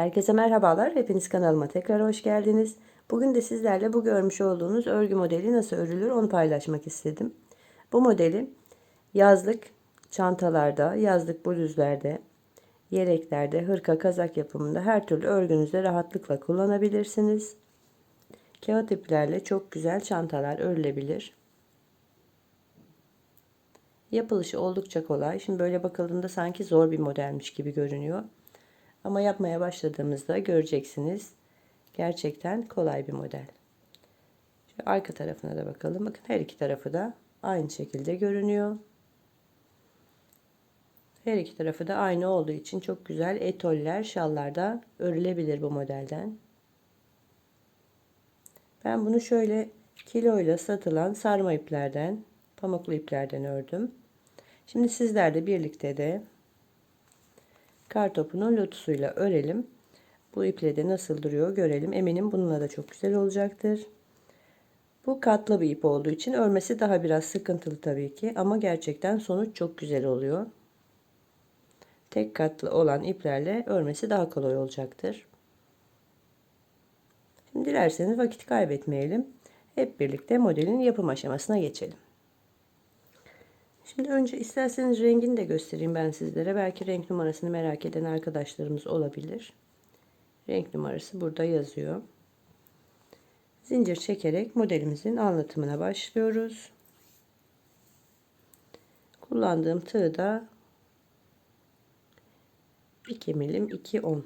Herkese merhabalar. Hepiniz kanalıma tekrar hoş geldiniz. Bugün de sizlerle bu görmüş olduğunuz örgü modeli nasıl örülür onu paylaşmak istedim. Bu modeli yazlık çantalarda, yazlık bluzlerde, yeleklerde, hırka, kazak yapımında her türlü örgünüzde rahatlıkla kullanabilirsiniz. Kağıt iplerle çok güzel çantalar örülebilir. Yapılışı oldukça kolay. Şimdi böyle bakıldığında sanki zor bir modelmiş gibi görünüyor. Ama yapmaya başladığımızda göreceksiniz. Gerçekten kolay bir model. Şu arka tarafına da bakalım. Bakın her iki tarafı da aynı şekilde görünüyor. Her iki tarafı da aynı olduğu için çok güzel etoller, şallarda örülebilir bu modelden. Ben bunu şöyle kiloyla satılan sarma iplerden, pamuklu iplerden ördüm. Şimdi sizler de birlikte de kar topunun lotusuyla örelim. Bu iple de nasıl duruyor görelim. Eminim bununla da çok güzel olacaktır. Bu katlı bir ip olduğu için örmesi daha biraz sıkıntılı tabii ki ama gerçekten sonuç çok güzel oluyor. Tek katlı olan iplerle örmesi daha kolay olacaktır. Şimdi dilerseniz vakit kaybetmeyelim. Hep birlikte modelin yapım aşamasına geçelim. Şimdi önce isterseniz rengini de göstereyim ben sizlere. Belki renk numarasını merak eden arkadaşlarımız olabilir. Renk numarası burada yazıyor. Zincir çekerek modelimizin anlatımına başlıyoruz. Kullandığım tığ da 2 milim 2.10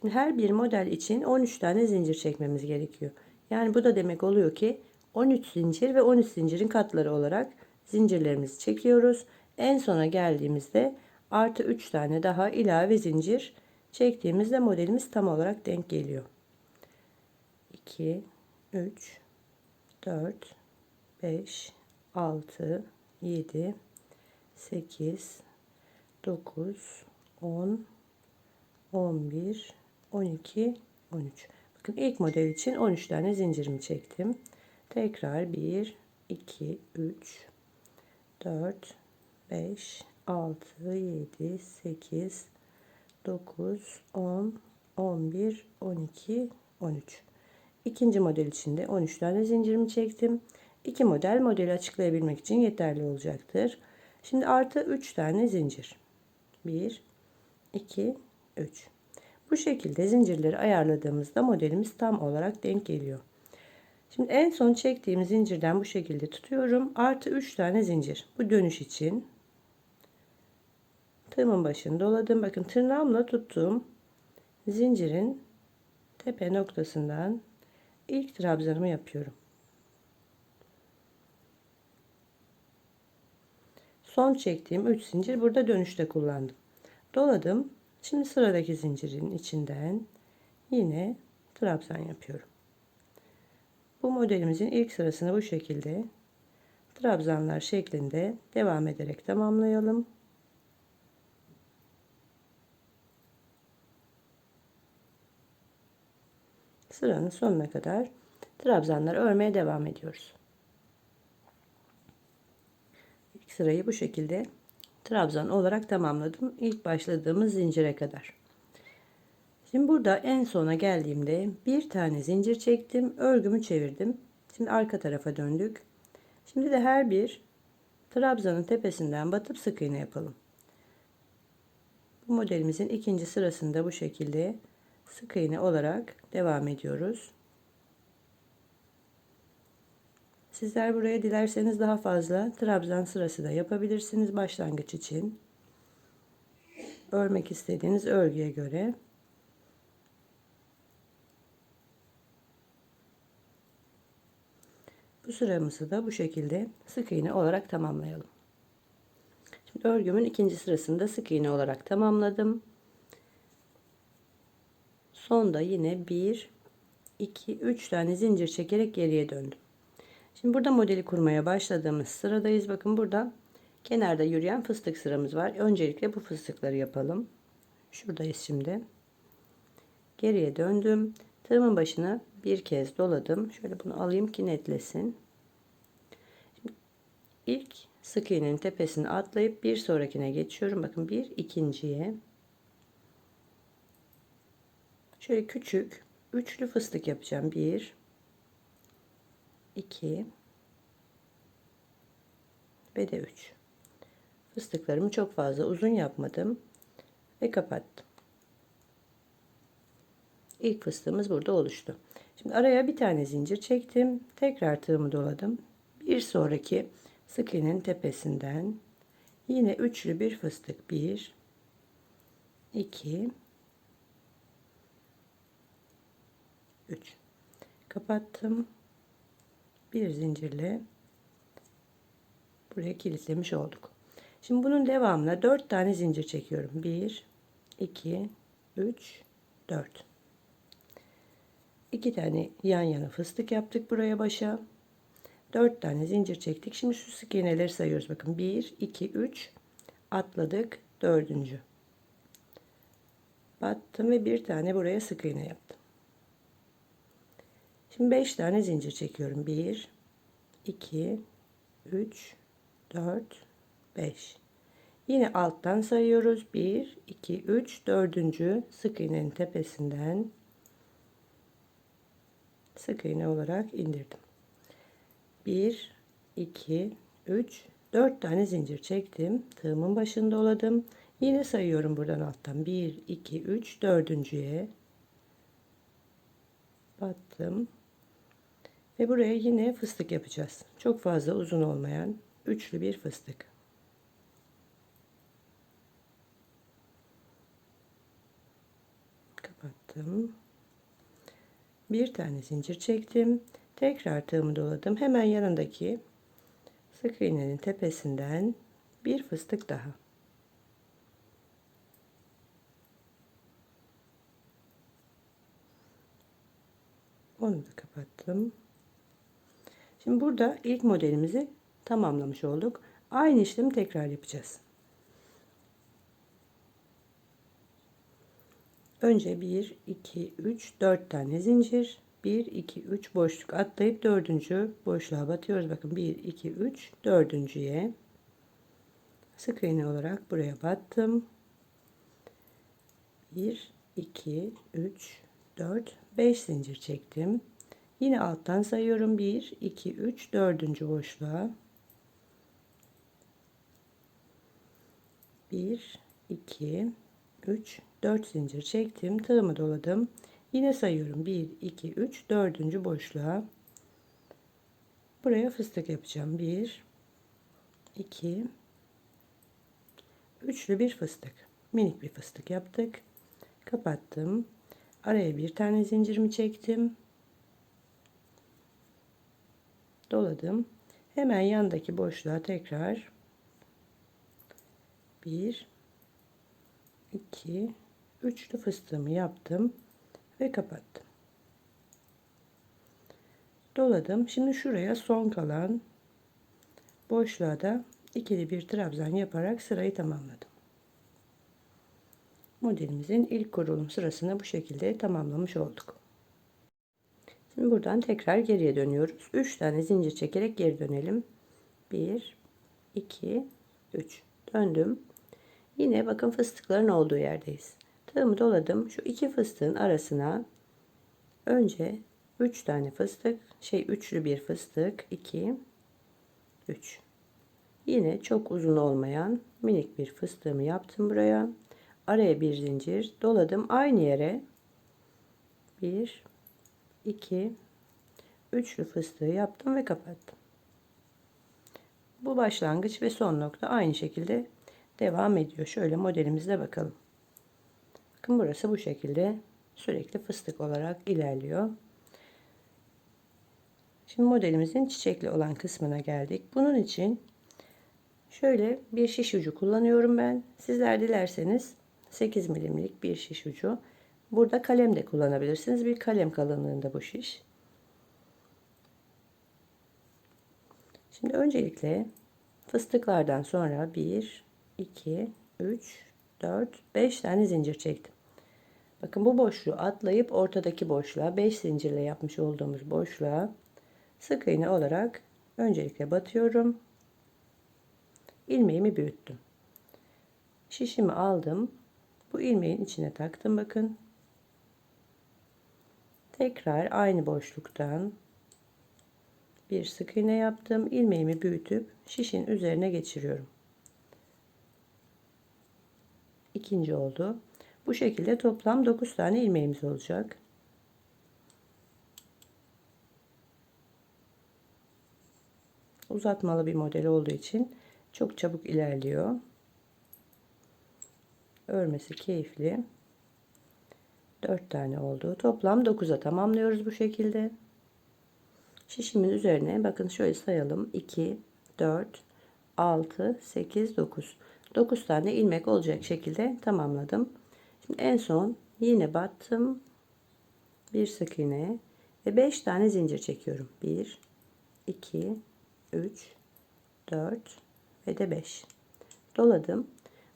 Şimdi her bir model için 13 tane zincir çekmemiz gerekiyor. Yani bu da demek oluyor ki 13 zincir ve 13 zincirin katları olarak zincirlerimizi çekiyoruz. En sona geldiğimizde artı 3 tane daha ilave zincir çektiğimizde modelimiz tam olarak denk geliyor. 2 3 4 5 6 7 8 9 10 11 12 13 bakın ilk model için 13 tane zincirimi çektim tekrar 1 2 3 4 5 6 7 8 9 10 11 12 13 ikinci model için de 13 tane zincirimi çektim. İki model modeli açıklayabilmek için yeterli olacaktır. Şimdi artı 3 tane zincir. 1 2 3 bu şekilde zincirleri ayarladığımızda modelimiz tam olarak denk geliyor. Şimdi en son çektiğim zincirden bu şekilde tutuyorum. Artı 3 tane zincir. Bu dönüş için. Tığımın başını doladım. Bakın tırnağımla tuttuğum zincirin tepe noktasından ilk trabzanımı yapıyorum. Son çektiğim 3 zincir burada dönüşte kullandım. Doladım. Şimdi sıradaki zincirin içinden yine trabzan yapıyorum. Bu modelimizin ilk sırasını bu şekilde trabzanlar şeklinde devam ederek tamamlayalım. Sıranın sonuna kadar trabzanlar örmeye devam ediyoruz. İlk sırayı bu şekilde trabzan olarak tamamladım. İlk başladığımız zincire kadar. Şimdi burada en sona geldiğimde bir tane zincir çektim. Örgümü çevirdim. Şimdi arka tarafa döndük. Şimdi de her bir trabzanın tepesinden batıp sık iğne yapalım. Bu modelimizin ikinci sırasında bu şekilde sık iğne olarak devam ediyoruz. Sizler buraya dilerseniz daha fazla trabzan sırası da yapabilirsiniz başlangıç için. Örmek istediğiniz örgüye göre. Bu sıramızı da bu şekilde sık iğne olarak tamamlayalım. Şimdi örgümün ikinci sırasında sık iğne olarak tamamladım. Sonda yine 1 2 3 tane zincir çekerek geriye döndüm. Şimdi burada modeli kurmaya başladığımız sıradayız. Bakın burada kenarda yürüyen fıstık sıramız var. Öncelikle bu fıstıkları yapalım. Şuradayız şimdi. Geriye döndüm. Tığımın başına bir kez doladım. Şöyle bunu alayım ki netlesin. Şimdi ilk sık iğnenin tepesine atlayıp bir sonrakine geçiyorum. Bakın bir ikinciye. Şöyle küçük üçlü fıstık yapacağım. Bir, iki ve de üç. Fıstıklarımı çok fazla uzun yapmadım ve kapattım. İlk fıstığımız burada oluştu. Şimdi araya bir tane zincir çektim. Tekrar tığımı doladım. Bir sonraki sık tepesinden yine üçlü bir fıstık. 1 2 3 kapattım. Bir zincirle buraya kilitlemiş olduk. Şimdi bunun devamına 4 tane zincir çekiyorum. 1 2 3 4 2 tane yan yana fıstık yaptık buraya başa. 4 tane zincir çektik. Şimdi sık iğneleri sayıyoruz. Bakın 1, 2, 3 atladık. Dördüncü. Battım ve bir tane buraya sık iğne yaptım. Şimdi 5 tane zincir çekiyorum. 1, 2, 3, 4, 5. Yine alttan sayıyoruz. 1, 2, 3, dördüncü sık iğnenin tepesinden sık iğne olarak indirdim. 1 2 3 4 tane zincir çektim. Tığımın başında doladım. Yine sayıyorum buradan alttan. 1 2 3 dördüncüye battım. Ve buraya yine fıstık yapacağız. Çok fazla uzun olmayan üçlü bir fıstık. Kapattım bir tane zincir çektim. Tekrar tığımı doladım. Hemen yanındaki sık iğnenin tepesinden bir fıstık daha. Onu da kapattım. Şimdi burada ilk modelimizi tamamlamış olduk. Aynı işlemi tekrar yapacağız Önce 1, 2, 3, 4 tane zincir. 1, 2, 3 boşluk atlayıp dördüncü boşluğa batıyoruz. Bakın 1, 2, 3 dördüncüye sık iğne olarak buraya battım. 1, 2, 3, 4, 5 zincir çektim. Yine alttan sayıyorum. 1, 2, 3, dördüncü boşluğa. 1, 2, 3, 4 zincir çektim tığımı doladım. Yine sayıyorum. 1 2 3 dördüncü boşluğa. Buraya fıstık yapacağım. 1 2 üçlü bir fıstık. Minik bir fıstık yaptık. Kapattım. Araya bir tane zincirimi çektim. Doladım. Hemen yandaki boşluğa tekrar. 1 2 üçlü fıstığımı yaptım ve kapattım. Doladım. Şimdi şuraya son kalan boşluğa da ikili bir trabzan yaparak sırayı tamamladım. Modelimizin ilk kurulum sırasını bu şekilde tamamlamış olduk. Şimdi buradan tekrar geriye dönüyoruz. 3 tane zincir çekerek geri dönelim. 1 2 3 döndüm. Yine bakın fıstıkların olduğu yerdeyiz. Tığımı doladım. Şu iki fıstığın arasına önce 3 tane fıstık, şey üçlü bir fıstık, 2 3. Yine çok uzun olmayan minik bir fıstığımı yaptım buraya. Araya bir zincir doladım. Aynı yere 1 2 üçlü fıstığı yaptım ve kapattım. Bu başlangıç ve son nokta aynı şekilde devam ediyor. Şöyle modelimizde bakalım. Bakın burası bu şekilde sürekli fıstık olarak ilerliyor. Şimdi modelimizin çiçekli olan kısmına geldik. Bunun için şöyle bir şiş ucu kullanıyorum ben. Sizler dilerseniz 8 milimlik bir şiş ucu. Burada kalem de kullanabilirsiniz. Bir kalem kalınlığında bu şiş. Şimdi öncelikle fıstıklardan sonra 1, 2, 3, 4, 5 tane zincir çektim. Bakın bu boşluğu atlayıp ortadaki boşluğa 5 zincirle yapmış olduğumuz boşluğa sık iğne olarak öncelikle batıyorum. ilmeğimi büyüttüm. Şişimi aldım. Bu ilmeğin içine taktım bakın. Tekrar aynı boşluktan bir sık iğne yaptım. ilmeğimi büyütüp şişin üzerine geçiriyorum. İkinci oldu. Bu şekilde toplam 9 tane ilmeğimiz olacak. Uzatmalı bir model olduğu için çok çabuk ilerliyor. Örmesi keyifli. 4 tane oldu. Toplam 9'a tamamlıyoruz bu şekilde. Şişimin üzerine bakın şöyle sayalım. 2, 4, 6, 8, 9. 9 tane ilmek olacak şekilde tamamladım. En son yine battım. Bir sık iğne ve 5 tane zincir çekiyorum. 1, 2, 3, 4 ve de 5. Doladım.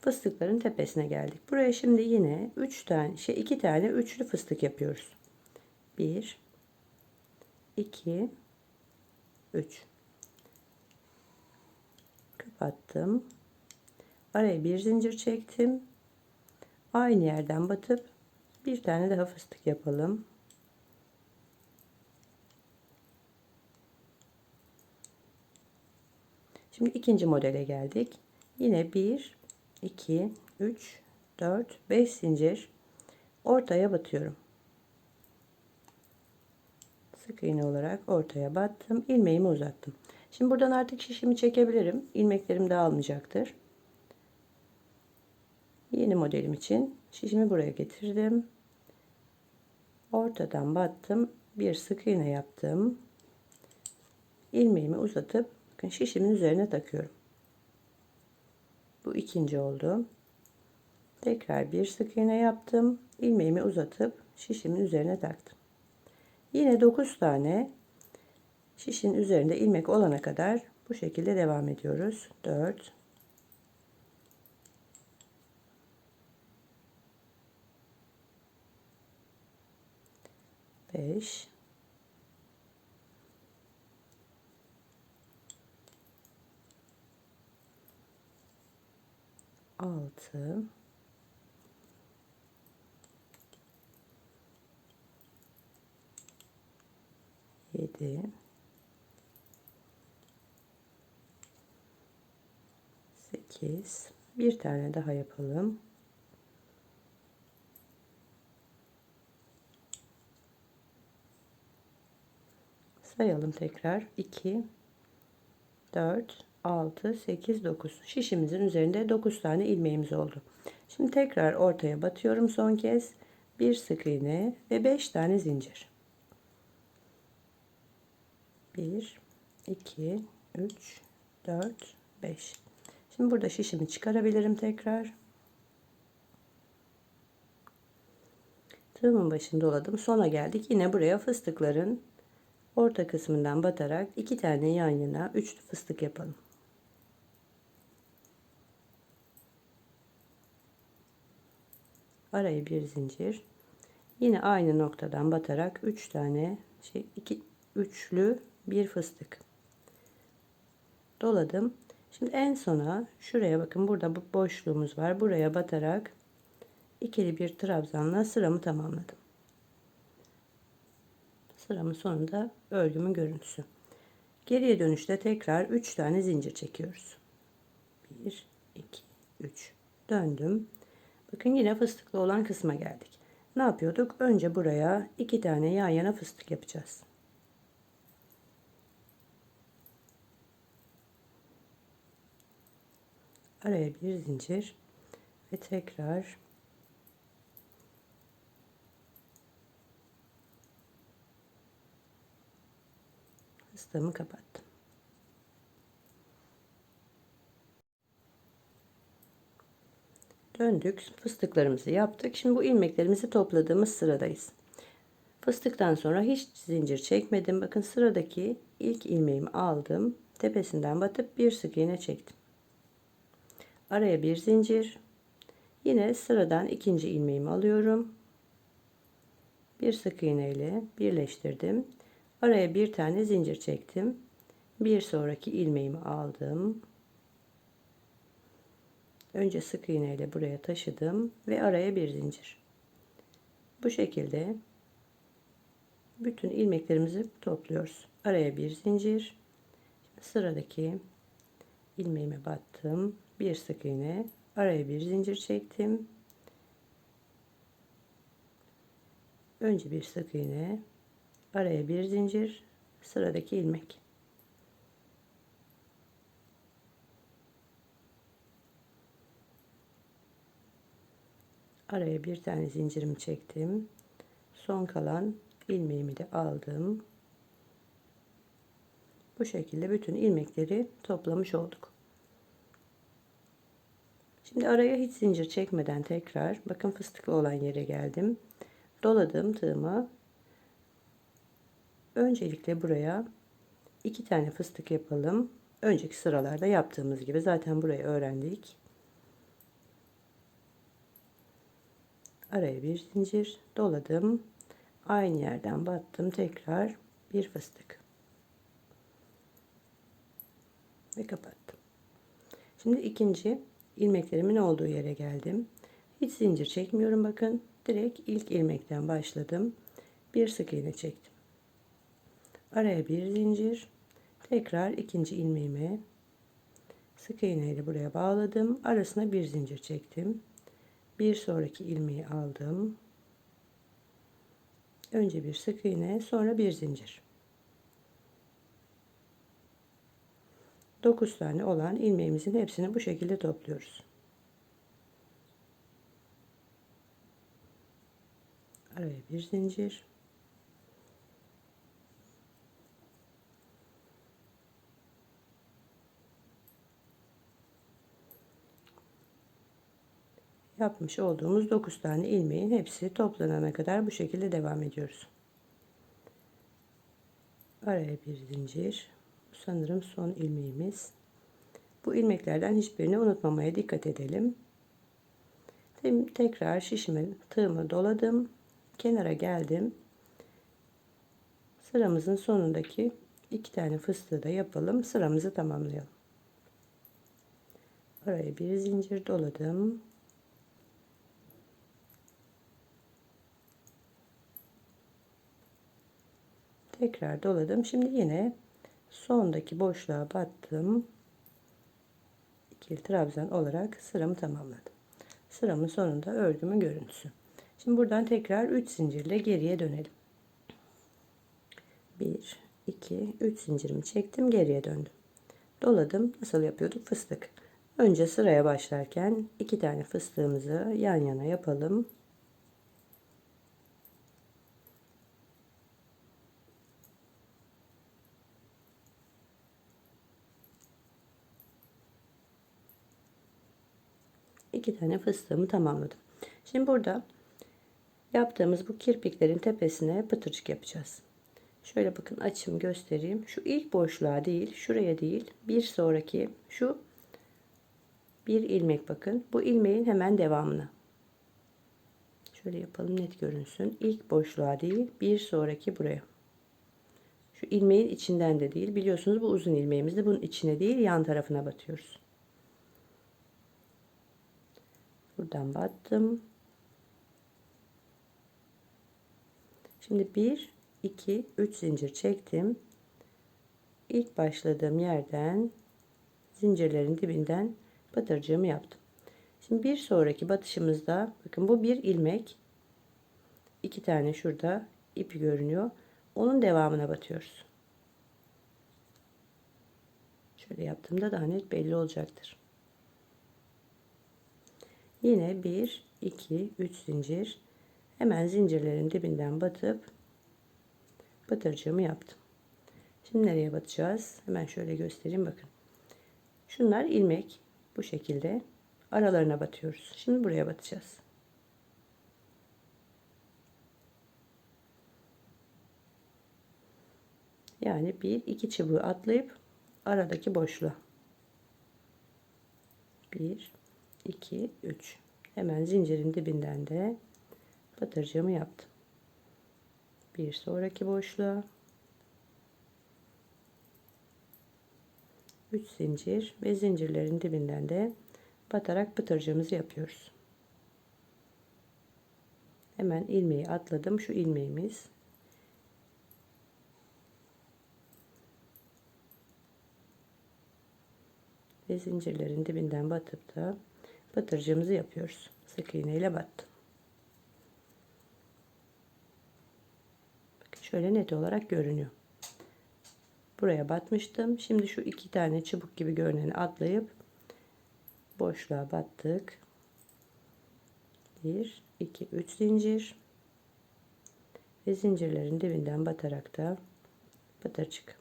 Fıstıkların tepesine geldik. Buraya şimdi yine 3 tane şey 2 tane üçlü fıstık yapıyoruz. 1 2 3 kapattım. Araya bir zincir çektim. Aynı yerden batıp bir tane daha fıstık yapalım. Şimdi ikinci modele geldik. Yine 1 2 3 4 5 zincir ortaya batıyorum. Sık iğne olarak ortaya battım. ilmeğimi uzattım. Şimdi buradan artık şişimi çekebilirim. İlmeklerim dağılmayacaktır. Yeni modelim için şişimi buraya getirdim. Ortadan battım. Bir sık iğne yaptım. ilmeğimi uzatıp bakın şişimin üzerine takıyorum. Bu ikinci oldu. Tekrar bir sık iğne yaptım. ilmeğimi uzatıp şişimin üzerine taktım. Yine 9 tane şişin üzerinde ilmek olana kadar bu şekilde devam ediyoruz. 4 5 6 7 8 bir tane daha yapalım. Sayalım tekrar. 2 4 6 8 9 şişimizin üzerinde 9 tane ilmeğimiz oldu. Şimdi tekrar ortaya batıyorum son kez. Bir sık iğne ve 5 tane zincir. 1 2 3 4 5 Şimdi burada şişimi çıkarabilirim tekrar. Tığımın başını doladım. Sona geldik. Yine buraya fıstıkların orta kısmından batarak iki tane yan yana üçlü fıstık yapalım. Araya bir zincir. Yine aynı noktadan batarak üç tane şey iki üçlü bir fıstık. Doladım. Şimdi en sona şuraya bakın burada bu boşluğumuz var. Buraya batarak ikili bir trabzanla sıramı tamamladım. Sıramın sonunda örgümün görüntüsü. Geriye dönüşte tekrar 3 tane zincir çekiyoruz. 1 2 3 döndüm. Bakın yine fıstıklı olan kısma geldik. Ne yapıyorduk? Önce buraya iki tane yan yana fıstık yapacağız. araya bir zincir ve tekrar fıstığımı kapattım. Döndük. Fıstıklarımızı yaptık. Şimdi bu ilmeklerimizi topladığımız sıradayız. Fıstıktan sonra hiç zincir çekmedim. Bakın sıradaki ilk ilmeğimi aldım. Tepesinden batıp bir sık iğne çektim araya bir zincir yine sıradan ikinci ilmeğimi alıyorum bir sık iğne ile birleştirdim araya bir tane zincir çektim bir sonraki ilmeğimi aldım Önce sık iğne ile buraya taşıdım ve araya bir zincir. Bu şekilde bütün ilmeklerimizi topluyoruz. Araya bir zincir. Sıradaki ilmeğime battım. Bir sık iğne, araya bir zincir çektim. Önce bir sık iğne, araya bir zincir, sıradaki ilmek. Araya bir tane zincirimi çektim. Son kalan ilmeğimi de aldım. Bu şekilde bütün ilmekleri toplamış olduk. Şimdi araya hiç zincir çekmeden tekrar bakın fıstıklı olan yere geldim. Doladım tığımı. Öncelikle buraya iki tane fıstık yapalım. Önceki sıralarda yaptığımız gibi zaten burayı öğrendik. Araya bir zincir doladım. Aynı yerden battım. Tekrar bir fıstık. Ve kapattım. Şimdi ikinci ilmeklerimin olduğu yere geldim. Hiç zincir çekmiyorum bakın. Direkt ilk ilmekten başladım. Bir sık iğne çektim. Araya bir zincir. Tekrar ikinci ilmeğime sık iğne ile buraya bağladım. Arasına bir zincir çektim. Bir sonraki ilmeği aldım. Önce bir sık iğne, sonra bir zincir. 9 tane olan ilmeğimizin hepsini bu şekilde topluyoruz. Araya bir zincir. Yapmış olduğumuz 9 tane ilmeğin hepsi toplanana kadar bu şekilde devam ediyoruz. Araya bir zincir. Sanırım son ilmeğimiz. Bu ilmeklerden hiçbirini unutmamaya dikkat edelim. Tekrar şişime tığımı doladım. Kenara geldim. Sıramızın sonundaki iki tane fıstığı da yapalım. Sıramızı tamamlayalım. Araya bir zincir doladım. Tekrar doladım. Şimdi yine sondaki boşluğa battım. İkili trabzan olarak sıramı tamamladım. Sıramın sonunda örgümün görüntüsü. Şimdi buradan tekrar 3 zincirle geriye dönelim. 1 2 3 zincirimi çektim, geriye döndüm. Doladım. Nasıl yapıyorduk? Fıstık. Önce sıraya başlarken iki tane fıstığımızı yan yana yapalım. İki tane fıstığımı tamamladım. Şimdi burada yaptığımız bu kirpiklerin tepesine pıtırcık yapacağız. Şöyle bakın açım göstereyim. Şu ilk boşluğa değil, şuraya değil, bir sonraki şu bir ilmek bakın. Bu ilmeğin hemen devamına. Şöyle yapalım net görünsün. İlk boşluğa değil, bir sonraki buraya. Şu ilmeğin içinden de değil. Biliyorsunuz bu uzun ilmeğimizde bunun içine değil, yan tarafına batıyoruz. Buradan battım. Şimdi 1 2 3 zincir çektim. İlk başladığım yerden zincirlerin dibinden batırcığımı yaptım. Şimdi bir sonraki batışımızda bakın bu bir ilmek. İki tane şurada ipi görünüyor. Onun devamına batıyoruz. Şöyle yaptığımda daha net belli olacaktır Yine 1, 2, 3 zincir. Hemen zincirlerin dibinden batıp batırcığımı yaptım. Şimdi nereye batacağız? Hemen şöyle göstereyim bakın. Şunlar ilmek bu şekilde aralarına batıyoruz. Şimdi buraya batacağız. Yani bir iki çubuğu atlayıp aradaki boşluğa. Bir 2 3 hemen zincirin dibinden de batırcığımı yaptım bir sonraki boşluğa 3 zincir ve zincirlerin dibinden de batarak pıtırcığımızı yapıyoruz. Hemen ilmeği atladım. Şu ilmeğimiz. Ve zincirlerin dibinden batıp da batıracağımızı yapıyoruz. Sık iğne ile battım. Bakın şöyle net olarak görünüyor. Buraya batmıştım. Şimdi şu iki tane çubuk gibi görüneni atlayıp boşluğa battık. 1 2 3 zincir ve zincirlerin dibinden batarak da batırcık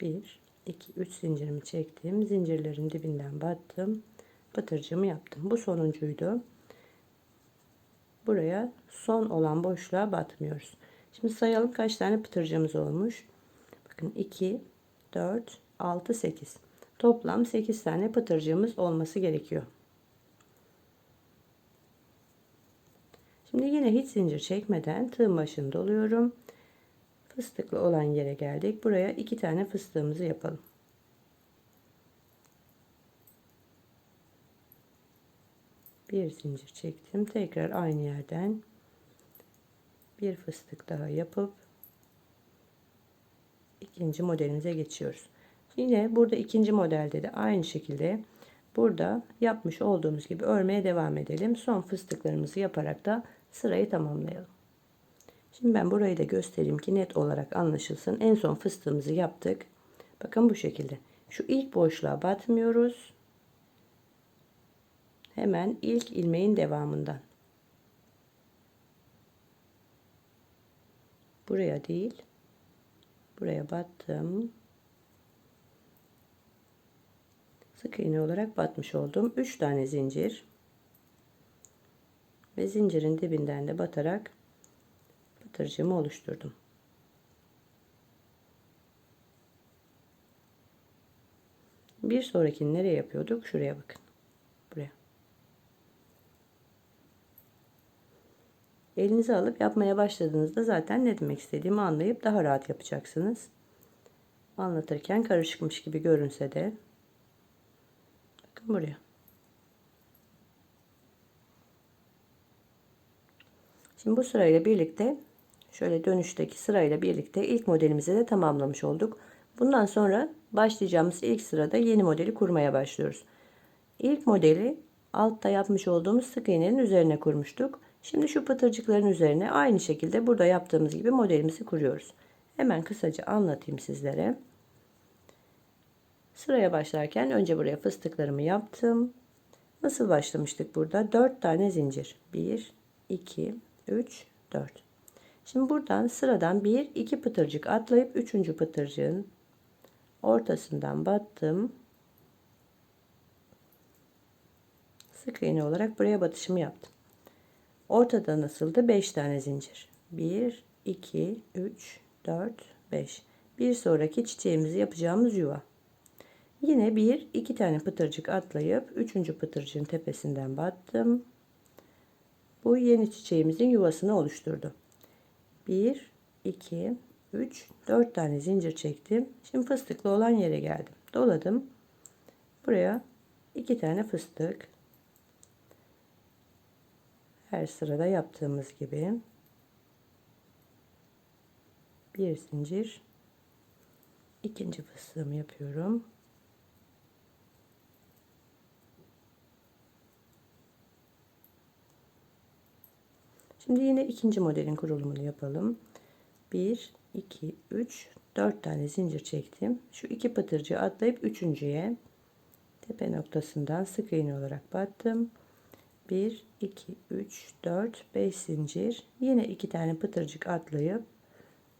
1 2 3 zincirimi çektim. Zincirlerin dibinden battım. Batırcımı yaptım. Bu sonuncuydu. Buraya son olan boşluğa batmıyoruz. Şimdi sayalım kaç tane pıtırcığımız olmuş? Bakın 2 4 6 8 toplam 8 tane pıtırcığımız olması gerekiyor. Şimdi yine hiç zincir çekmeden tığın başını doluyorum. Fıstıklı olan yere geldik. Buraya iki tane fıstığımızı yapalım. bir zincir çektim tekrar aynı yerden bir fıstık daha yapıp ikinci modelimize geçiyoruz yine burada ikinci modelde de aynı şekilde burada yapmış olduğumuz gibi örmeye devam edelim son fıstıklarımızı yaparak da sırayı tamamlayalım şimdi ben burayı da göstereyim ki net olarak anlaşılsın. En son fıstığımızı yaptık. Bakın bu şekilde. Şu ilk boşluğa batmıyoruz. Hemen ilk ilmeğin devamından. Buraya değil. Buraya battım. Sık iğne olarak batmış oldum. 3 tane zincir. Ve zincirin dibinden de batarak pıtırcığımı oluşturdum bir sonrakini nereye yapıyorduk şuraya bakın Elinize alıp yapmaya başladığınızda zaten ne demek istediğimi anlayıp daha rahat yapacaksınız. Anlatırken karışıkmış gibi görünse de. Bakın buraya. Şimdi bu sırayla birlikte şöyle dönüşteki sırayla birlikte ilk modelimizi de tamamlamış olduk. Bundan sonra başlayacağımız ilk sırada yeni modeli kurmaya başlıyoruz. İlk modeli altta yapmış olduğumuz sık iğnenin üzerine kurmuştuk. Şimdi şu pıtırcıkların üzerine aynı şekilde burada yaptığımız gibi modelimizi kuruyoruz. Hemen kısaca anlatayım sizlere. Sıraya başlarken önce buraya fıstıklarımı yaptım. Nasıl başlamıştık burada? 4 tane zincir. 1, 2, 3, 4. Şimdi buradan sıradan 1, 2 pıtırcık atlayıp 3. pıtırcığın ortasından battım. Sık iğne olarak buraya batışımı yaptım. Ortada nasıldı? 5 tane zincir. 1, 2, 3, 4, 5. Bir sonraki çiçeğimizi yapacağımız yuva. Yine bir, iki tane pıtırcık atlayıp üçüncü pıtırcığın tepesinden battım. Bu yeni çiçeğimizin yuvasını oluşturdu. 1, 2, 3, 4 tane zincir çektim. Şimdi fıstıklı olan yere geldim. Doladım. Buraya iki tane fıstık her sırada yaptığımız gibi bir zincir ikinci fıstığımı yapıyorum. Şimdi yine ikinci modelin kurulumunu yapalım. 1 2 3 4 tane zincir çektim. Şu iki pıtırcığı atlayıp üçüncüye tepe noktasından sık iğne olarak battım. 1 2 3 4 5 zincir yine iki tane pıtırcık atlayıp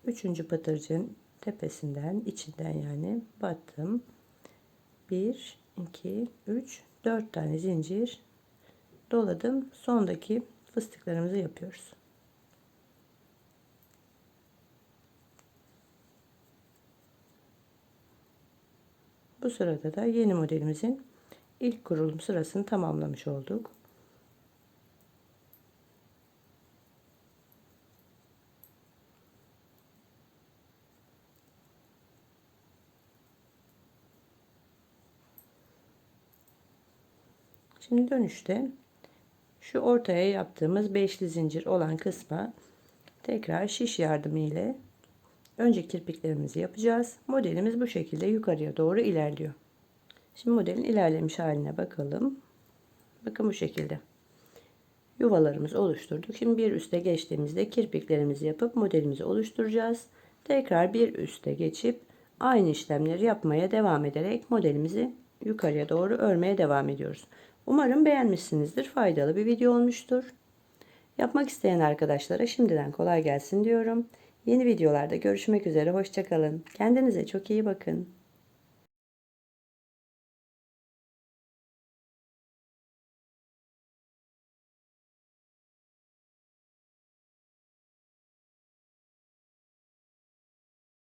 üçüncü pıtırcığın tepesinden içinden yani battım 1 2 3 4 tane zincir doladım sondaki fıstıklarımızı yapıyoruz bu sırada da yeni modelimizin ilk kurulum sırasını tamamlamış olduk. Şimdi dönüşte şu ortaya yaptığımız beşli zincir olan kısma tekrar şiş yardımı ile önce kirpiklerimizi yapacağız. Modelimiz bu şekilde yukarıya doğru ilerliyor. Şimdi modelin ilerlemiş haline bakalım. Bakın bu şekilde. Yuvalarımızı oluşturduk. Şimdi bir üste geçtiğimizde kirpiklerimizi yapıp modelimizi oluşturacağız. Tekrar bir üste geçip aynı işlemleri yapmaya devam ederek modelimizi yukarıya doğru örmeye devam ediyoruz. Umarım beğenmişsinizdir. Faydalı bir video olmuştur. Yapmak isteyen arkadaşlara şimdiden kolay gelsin diyorum. Yeni videolarda görüşmek üzere. Hoşçakalın. Kendinize çok iyi bakın.